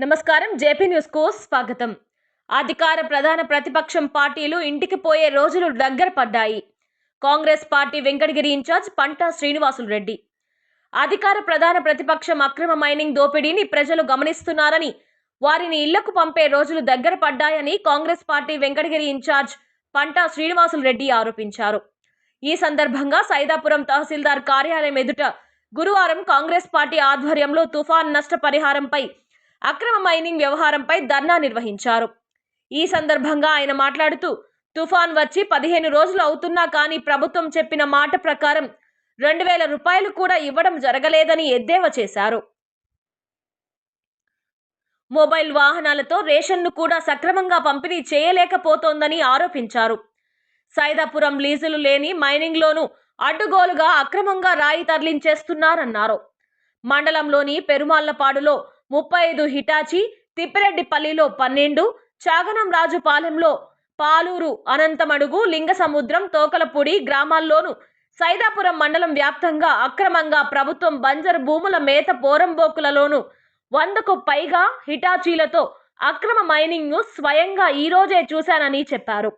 నమస్కారం. జేపీ న్యూస్కు స్వాగతం. అధికార ప్రధాన ప్రతిపక్షం పార్టీలు ఇంటికి పోయే రోజులు దగ్గర పడ్డాయి. Congress party Venkatagiri incharge Panta Srinivasulu Reddy. అధికార ప్రధాన ప్రతిపక్షం అక్రమ మైనింగ్ దోపిడీని ప్రజలు గమనిస్తున్నారని వారిని ఇళ్ళకు పంపే రోజులు దగ్గర పడ్డాయని కాంగ్రెస్ పార్టీ వెంకటగిరి ఇన్ఛార్జ్ పంటా శ్రీనివాసులు రెడ్డి ఆరోపించారు. ఈ సందర్భంగా సైదాపురం తహసీల్దార్ కార్యాలయం ఎదుట గురువారం కాంగ్రెస్ పార్టీ ఆధ్వర్యంలో తుఫాన్ నష్టపరిహారంపై అక్రమ మైనింగ్ వ్యవహారంపై ధర్నా నిర్వహించారు. ఈ సందర్భంగా ఆయన మాట్లాడుతూ తుఫాన్ వచ్చి పదిహేను రోజులు అవుతున్నా కానీ ప్రభుత్వం చెప్పిన మాట ప్రకారం రెండు వేల రూపాయలు కూడా ఇవ్వడం జరగలేదని ఎద్దేవా చేశారు. మొబైల్ వాహనాలతో రేషన్ను కూడా సక్రమంగా పంపిణీ చేయలేకపోతోందని ఆరోపించారు. సైదాపురం లీజులు లేని మైనింగ్లోనూ అడ్డుగోలుగా అక్రమంగా రాయి తరలించేస్తున్నారన్నారు. మండలంలోని పెరుమాళ్ళపాడులో ముప్పై ఐదు హిటాచి తిప్పిరెడ్డిపల్లిలో పన్నెండు చాగనం రాజుపాలెంలో పాలూరు అనంతమడుగు లింగసముద్రం తోకలపూడి గ్రామాల్లోనూ సైదాపురం మండలం వ్యాప్తంగా అక్రమంగా ప్రభుత్వం బంజరు భూముల మేత పోరంబోకులలోనూ వందకు పైగా హిటాచీలతో అక్రమ మైనింగ్ను స్వయంగా ఈ రోజే చూశానని చెప్పారు.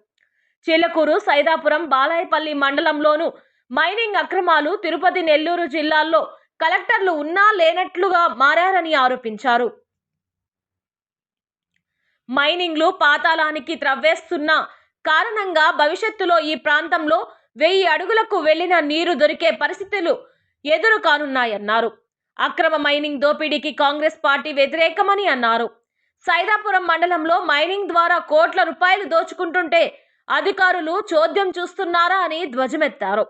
చిలకూరు సైదాపురం బాలాయపల్లి మండలంలోనూ మైనింగ్ అక్రమాలు తిరుపతి నెల్లూరు జిల్లాల్లో కలెక్టర్లు ఉన్నా లేనట్లుగా మారారని ఆరోపించారు. మైనింగ్లు పాతాళానికి త్రవ్వేస్తున్న కారణంగా భవిష్యత్తులో ఈ ప్రాంతంలో వెయ్యి అడుగులకు వెళ్ళిన నీరు దొరికే పరిస్థితులు ఎదురు కానున్నాయన్నారు అక్రమ మైనింగ్ దోపిడీకి కాంగ్రెస్ పార్టీ వ్యతిరేకమని అన్నారు. సైదాపురం మండలంలో మైనింగ్ ద్వారా కోట్ల రూపాయలు దోచుకుంటుంటే అధికారులు చోద్యం చూస్తున్నారా అని ధ్వజమెత్తారు.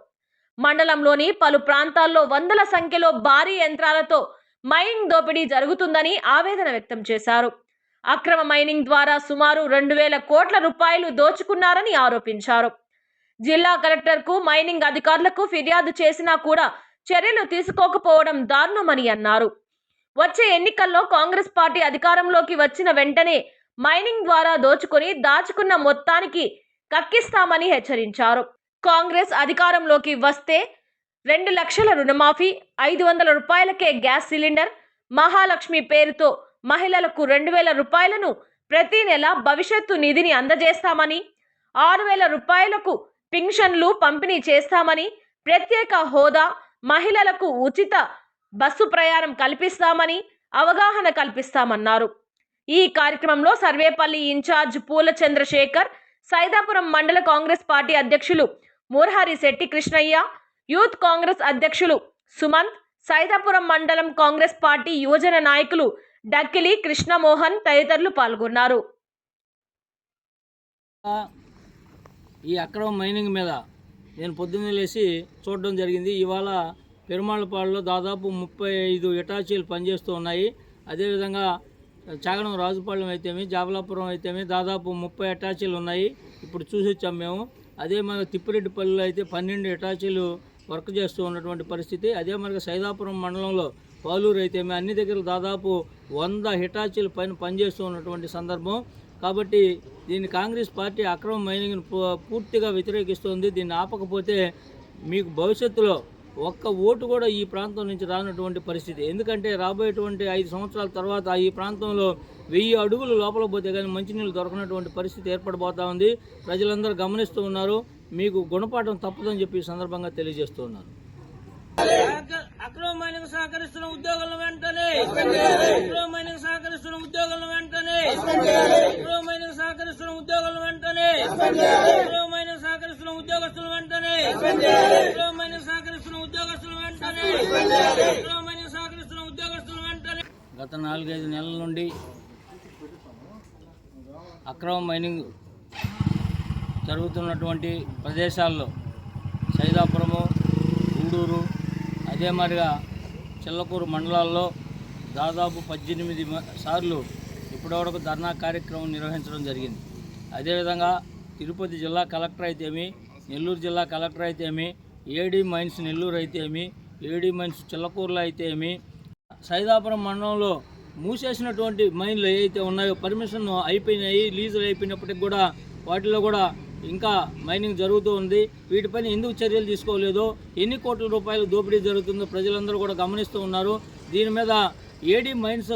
మండలంలోని పలు ప్రాంతాల్లో వందల సంఖ్యలో భారీ యంత్రాలతో మైనింగ్ దోపిడీ జరుగుతుందని ఆవేదన వ్యక్తం చేశారు. అక్రమ మైనింగ్ ద్వారా సుమారు రెండు వేల కోట్ల రూపాయలు దోచుకున్నారని ఆరోపించారు. జిల్లా కలెక్టర్కు మైనింగ్ అధికారులకు ఫిర్యాదు చేసినా కూడా చర్యలు తీసుకోకపోవడం దారుణమని అన్నారు. వచ్చే ఎన్నికల్లో కాంగ్రెస్ పార్టీ అధికారంలోకి వచ్చిన వెంటనే మైనింగ్ ద్వారా దోచుకొని దాచుకున్న మొత్తానికి కక్కిస్తామని హెచ్చరించారు. కాంగ్రెస్ అధికారంలోకి వస్తే రెండు లక్షల రుణమాఫీ ఐదు వందల రూపాయలకే గ్యాస్ సిలిండర్ మహాలక్ష్మి పేరుతో మహిళలకు రెండు వేల రూపాయలను ప్రతి నెల భవిష్యత్తు నిధిని అందజేస్తామని ఆరు వేల రూపాయలకు పింఛన్లు పంపిణీ చేస్తామని ప్రత్యేక హోదా మహిళలకు ఉచిత బస్సు ప్రయాణం కల్పిస్తామని అవగాహన కల్పిస్తామన్నారు. ఈ కార్యక్రమంలో సర్వేపల్లి ఇన్ఛార్జ్ పూల చంద్రశేఖర్ సైదాపురం మండల కాంగ్రెస్ పార్టీ అధ్యక్షులు మూర్హారి శెట్టి కృష్ణయ్య యూత్ కాంగ్రెస్ అధ్యక్షులు సుమంత్ సైదాపురం మండలం కాంగ్రెస్ పార్టీ యువజన నాయకులు డక్కిలి కృష్ణమోహన్ తదితరులు పాల్గొన్నారు. ఈ అక్రమ మైనింగ్ మీద నేను పొద్దున్నే లేచి చూడడం జరిగింది. ఇవాళ పెరుమాళ్ళపాడులో దాదాపు ముప్పై ఐదు ఇటాచీలు పనిచేస్తూ ఉన్నాయి. అదేవిధంగా చాగడం రాజుపాలెం అయితేమి జాబలాపురం అయితేమి దాదాపు ముప్పై అటాచీలు ఉన్నాయి. ఇప్పుడు చూసి వచ్చాం మేము. అదే మన తిప్పిరెడ్డిపల్లిలో అయితే పన్నెండు అటాచీలు వర్క్ చేస్తూ ఉన్నటువంటి పరిస్థితి. అదే మనకి సైదాపురం మండలంలో పాలూరు అయితేమి అన్ని దగ్గర దాదాపు వంద హిటాచీలు పైన పనిచేస్తూ ఉన్నటువంటి సందర్భం. కాబట్టి దీన్ని కాంగ్రెస్ పార్టీ అక్రమ మైనింగ్ను పూర్తిగా వ్యతిరేకిస్తుంది. దీన్ని ఆపకపోతే మీకు భవిష్యత్తులో ఒక్క ఓటు కూడా ఈ ప్రాంతం నుంచి రానటువంటి పరిస్థితి. ఎందుకంటే రాబోయేటువంటి ఐదు సంవత్సరాల తర్వాత ఈ ప్రాంతంలో వెయ్యి అడుగులు లోపల పోతే కానీ మంచినీళ్ళు దొరకనటువంటి పరిస్థితి ఏర్పడబోతా ఉంది. ప్రజలందరూ గమనిస్తూ ఉన్నారు. మీకు గుణపాఠం తప్పదని చెప్పి ఈ సందర్భంగా తెలియజేస్తూ ఉన్నారు అక్రమ మైనింగ్ సహకరిస్తున్న ఉద్యోగులను వెంటనే అక్రమ మైనింగ్ సహకరిస్తున్న ఉద్యోగులను వెంటనే అక్రమ మైనింగ్ సహకరిస్తున్న ఉద్యోగులను వెంటనే అక్రమ మైనింగ్ సహకరిస్తున్న ఉద్యోగస్తుల వెంటనే అక్రమ గత నాలుగైదు నెలల నుండి అక్రమ మైనింగ్ జరుగుతున్నటువంటి ప్రదేశాల్లో సైదాపురము గూడూరు అదే మాదిరిగా చిల్లకూరు మండలాల్లో దాదాపు పద్దెనిమిది సార్లు ఇప్పటివరకు ధర్నా కార్యక్రమం నిర్వహించడం జరిగింది. అదేవిధంగా తిరుపతి జిల్లా కలెక్టర్ అయితేమి నెల్లూరు జిల్లా కలెక్టర్ అయితేమి ఏడీ మైన్స్ నెల్లూరు అయితేమి లేడీ మైన్స్ చిల్లకూరులో అయితేమి సైదాపురం మండలంలో మూసేసినటువంటి మైన్లు ఏవైతే ఉన్నాయో పర్మిషన్ అయిపోయినాయి లీజులు అయిపోయినప్పటికి కూడా వాటిలో కూడా ఇంకా మైనింగ్ జరుగుతూ ఉంది. వీటిపైన ఎందుకు చర్యలు తీసుకోలేదు? ఎన్ని కోట్ల రూపాయలు దోపిడీ జరుగుతుందో ప్రజలందరూ కూడా గమనిస్తూ ఉన్నారు. దీని మీద ఏడీ మైన్స్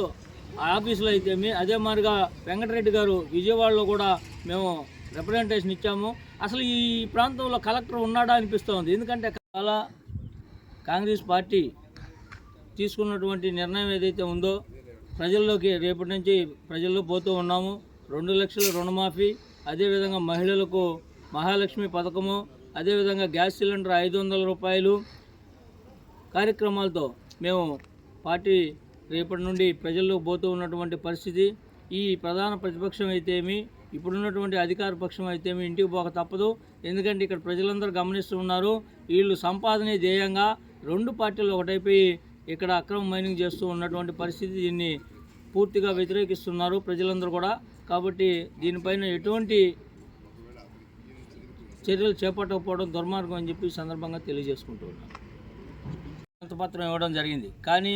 ఆఫీసులో అయితేమి అదే మాదిరిగా వెంకటరెడ్డి గారు విజయవాడలో కూడా మేము రిప్రజెంటేషన్ ఇచ్చాము. అసలు ఈ ప్రాంతంలో కలెక్టర్ ఉన్నాడా అనిపిస్తోంది ఎందుకంటే చాలా కాంగ్రెస్ పార్టీ తీసుకున్నటువంటి నిర్ణయం ఏదైతే ఉందో ప్రజల్లోకి రేపటి నుంచి ప్రజల్లో పోతూ ఉన్నాము. రెండు లక్షల రుణమాఫీ అదేవిధంగా మహిళలకు మహాలక్ష్మి పథకము అదేవిధంగా గ్యాస్ సిలిండర్ ఐదు వందల రూపాయలు కార్యక్రమాలతో మేము పార్టీ రేపటి నుండి ప్రజల్లో పోతూ ఉన్నటువంటి పరిస్థితి. ఈ ప్రధాన ప్రతిపక్షం అయితేమి ఇప్పుడున్నటువంటి అధికార పక్షం అయితేమి ఇంటికి పోక తప్పదు. ఎందుకంటే ఇక్కడ ప్రజలందరూ గమనిస్తూ ఉన్నారు వీళ్ళు సంపాదనే ధ్యేయంగా రెండు పార్టీలు ఒకటైపోయి ఇక్కడ అక్రమ మైనింగ్ చేస్తూ ఉన్నటువంటి పరిస్థితి దీన్ని పూర్తిగా వ్యతిరేకిస్తున్నారు ప్రజలందరూ కూడా. కాబట్టి దీనిపైన ఎటువంటి చర్యలు చేపట్టకపోవడం దుర్మార్గం అని చెప్పి సందర్భంగా తెలియజేసుకుంటూ ఉన్నాను. పత్రం ఇవ్వడం జరిగింది. కానీ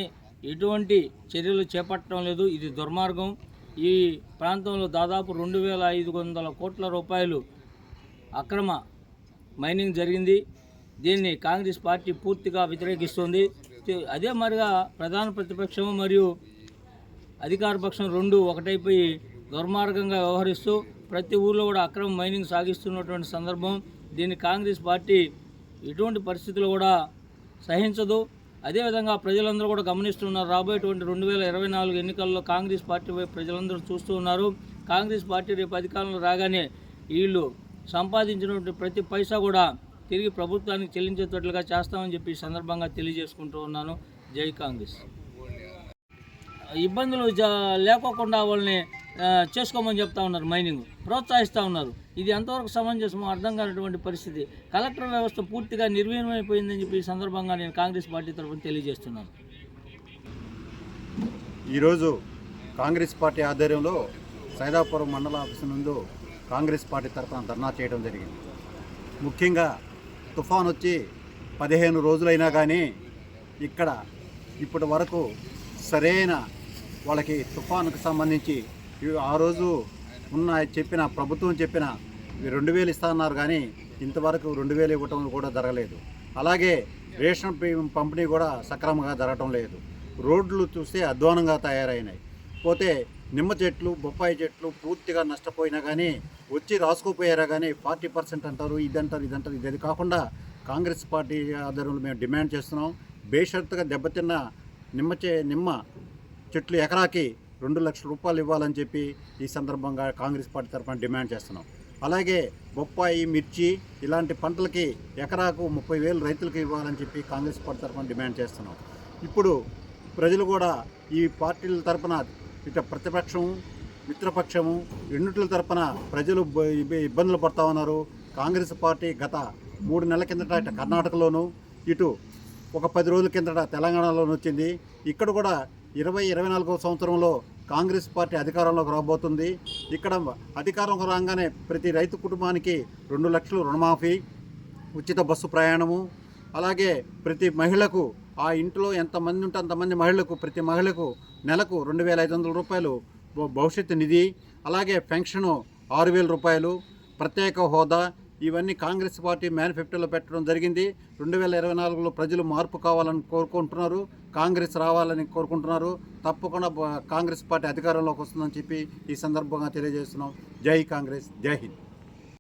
ఎటువంటి చర్యలు చేపట్టడం లేదు. ఇది దుర్మార్గం. ఈ ప్రాంతంలో దాదాపు రెండు వేల ఐదు వందల కోట్ల రూపాయలు అక్రమ మైనింగ్ జరిగింది. దీన్ని కాంగ్రెస్ పార్టీ పూర్తిగా వ్యతిరేకిస్తుంది. అదే మరిగా ప్రధాన ప్రతిపక్షం మరియు అధికార పక్షం రెండు ఒకటైపోయి దుర్మార్గంగా వ్యవహరిస్తూ ప్రతి ఊర్లో కూడా అక్రమ మైనింగ్ సాగిస్తున్నటువంటి సందర్భం దీన్ని కాంగ్రెస్ పార్టీ ఎటువంటి పరిస్థితులు కూడా సహించదు. అదేవిధంగా ప్రజలందరూ కూడా గమనిస్తున్నారు. రాబోయేటువంటి రెండు వేల ఇరవై నాలుగు ఎన్నికల్లో కాంగ్రెస్ పార్టీ వైపు ప్రజలందరూ చూస్తూ ఉన్నారు. కాంగ్రెస్ పార్టీ రేపు అధికారంలో రాగానే వీళ్ళు సంపాదించినటువంటి ప్రతి పైసా కూడా తిరిగి ప్రభుత్వానికి చెల్లించేటట్లుగా చేస్తామని చెప్పి సందర్భంగా తెలియజేసుకుంటూ ఉన్నాను. జై కాంగ్రెస్. ఇబ్బందులు జ- లేకోకుండా వాళ్ళని చేసుకోమని చెప్తా ఉన్నారు మైనింగ్. ప్రోత్సహిస్తూ ఉన్నారు. ఇది ఎంతవరకు సమంజసమో అర్థం కానటువంటి పరిస్థితి. కలెక్టర్ వ్యవస్థ పూర్తిగా నిర్వీర్యమైపోయిందని చెప్పి ఈ సందర్భంగా నేను కాంగ్రెస్ పార్టీ తరఫున తెలియజేస్తున్నాను. ఈరోజు కాంగ్రెస్ పార్టీ ఆధ్వర్యంలో సైదాపురం మండల ఆఫీసు నందు కాంగ్రెస్ పార్టీ తరఫున ధర్నా చేయడం జరిగింది. ముఖ్యంగా తుఫాన్ వచ్చి పదిహేను రోజులైనా కానీ ఇక్కడ ఇప్పటి వరకు సరైన వాళ్ళకి తుఫానుకు సంబంధించి ఆ రోజు ఉన్న చెప్పిన ప్రభుత్వం చెప్పిన రెండు వేలు ఇస్తా అన్నారు కానీ ఇంతవరకు రెండు వేలు ఇవ్వటం కూడా జరగలేదు. అలాగే రేషన్ పంపిణీ కూడా సక్రమంగా జరగటం లేదు. రోడ్లు చూస్తే అధ్వానంగా తయారైనాయి. పోతే నిమ్మ చెట్లు బొప్పాయి చెట్లు పూర్తిగా నష్టపోయినా కానీ వచ్చి రాసుకోపోయారా కానీ ఫార్టీ పర్సెంట్ అంటారు ఇదంటారు ఇదంటారు. ఇది కాకుండా కాంగ్రెస్ పార్టీ ఆధ్వర్యంలో మేము డిమాండ్ చేస్తున్నాం. బేషరతుగా దెబ్బతిన్న నిమ్మ చే నిమ్మ చెట్లు ఎకరాకి రెండు లక్షల రూపాయలు ఇవ్వాలని చెప్పి ఈ సందర్భంగా కాంగ్రెస్ పార్టీ తరఫున డిమాండ్ చేస్తున్నాం. అలాగే బొప్పాయి మిర్చి ఇలాంటి పంటలకి ఎకరాకు ముప్పై వేలు రైతులకు ఇవ్వాలని చెప్పి కాంగ్రెస్ పార్టీ తరఫున డిమాండ్ చేస్తున్నాం. ఇప్పుడు ప్రజలు కూడా ఈ పార్టీల తరఫున ఇట ప్రతిపక్షము మిత్రపక్షము ఎన్నిటిల తరపున ప్రజలు ఇబ్బందులు పడతా ఉన్నారు. కాంగ్రెస్ పార్టీ గత మూడు నెలల కిందట ఇటు కర్ణాటకలోను ఇటు ఒక పది రోజుల కిందట తెలంగాణలోనూ వచ్చింది. ఇక్కడ కూడా ఇరవై ఇరవై నాలుగవ సంవత్సరంలో కాంగ్రెస్ పార్టీ అధికారంలోకి రాబోతుంది. ఇక్కడ అధికారంలోకి రాగానే ప్రతి రైతు కుటుంబానికి రెండు లక్షలు రుణమాఫీ ఉచిత బస్సు ప్రయాణము అలాగే ప్రతి మహిళకు ఆ ఇంట్లో ఎంతమంది ఉంటే అంతమంది మహిళలకు ప్రతి మహిళకు నెలకు రెండు వేల ఐదు వందల రూపాయలు భవిష్యత్తు నిధి అలాగే పెన్షను ఆరు వేల రూపాయలు ప్రత్యేక హోదా ఇవన్నీ కాంగ్రెస్ పార్టీ మేనిఫెస్టోలో పెట్టడం జరిగింది. రెండు వేల ఇరవై నాలుగులో ప్రజలు మార్పు కావాలని కోరుకుంటున్నారు. కాంగ్రెస్ రావాలని కోరుకుంటున్నారు. తప్పకుండా కాంగ్రెస్ పార్టీ అధికారంలోకి వస్తుందని చెప్పి ఈ సందర్భంగా తెలియజేస్తున్నాం. జై కాంగ్రెస్ జై హింద్.